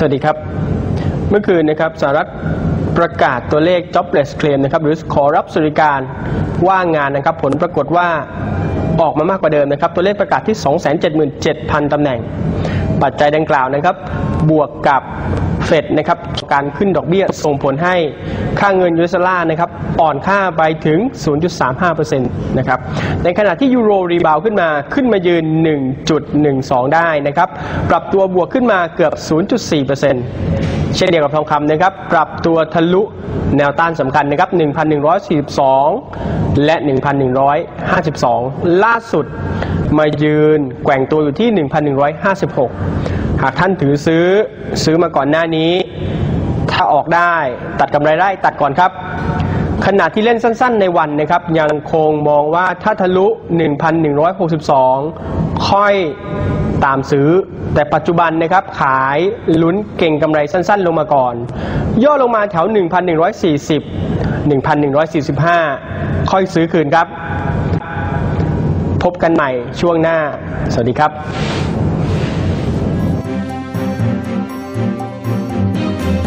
สวัสดีครับ เมื่อคืนนะครับสหรัฐประกาศตัวเลข jobless claim นะครับ หรือขอรับสวัสดิการว่างงานนะครับ ผลปรากฏว่าออกมามากกว่าเดิมนะครับ ตัวเลขประกาศที่ 277,000ตำแหน่ง ปัจจัยดังกล่าวนะครับ บวกกับ เฟดนะครับการขึ้นดอกเบี้ยส่งผลให้ค่าเงินยูเอสดอลาร์นะครับอ่อนค่าไปถึง 0.35%นะครับในขณะที่ยูโรรีบาวขึ้นมาขึ้นมายืน 1.12 ได้นะครับปรับตัวบวกขึ้นมาเกือบ 0.4%เช่นเดียวกับทองคำนะครับปรับตัวทะลุแนวต้านสำคัญนะครับ 1,142 และ 1,152 ล่าสุดมายืนแกว่งตัวอยู่ที่ 1,156 หากท่านถือซื้อซื้อมาก่อนหน้านี้ ถ้าออกได้ตัดกำไรได้ตัดก่อนครับ ขณะที่เล่นสั้นๆในวันนะครับ ยังคงมองว่าถ้าทะลุ 1,162 ค่อยตามซื้อ แต่ปัจจุบันนะครับขายลุ้นเก่งกำไรสั้นๆ ลงมาก่อน ย่อลงมาแถว 1,140 1,145 ค่อยซื้อคืนครับ พบกันใหม่ช่วงหน้า สวัสดีครับ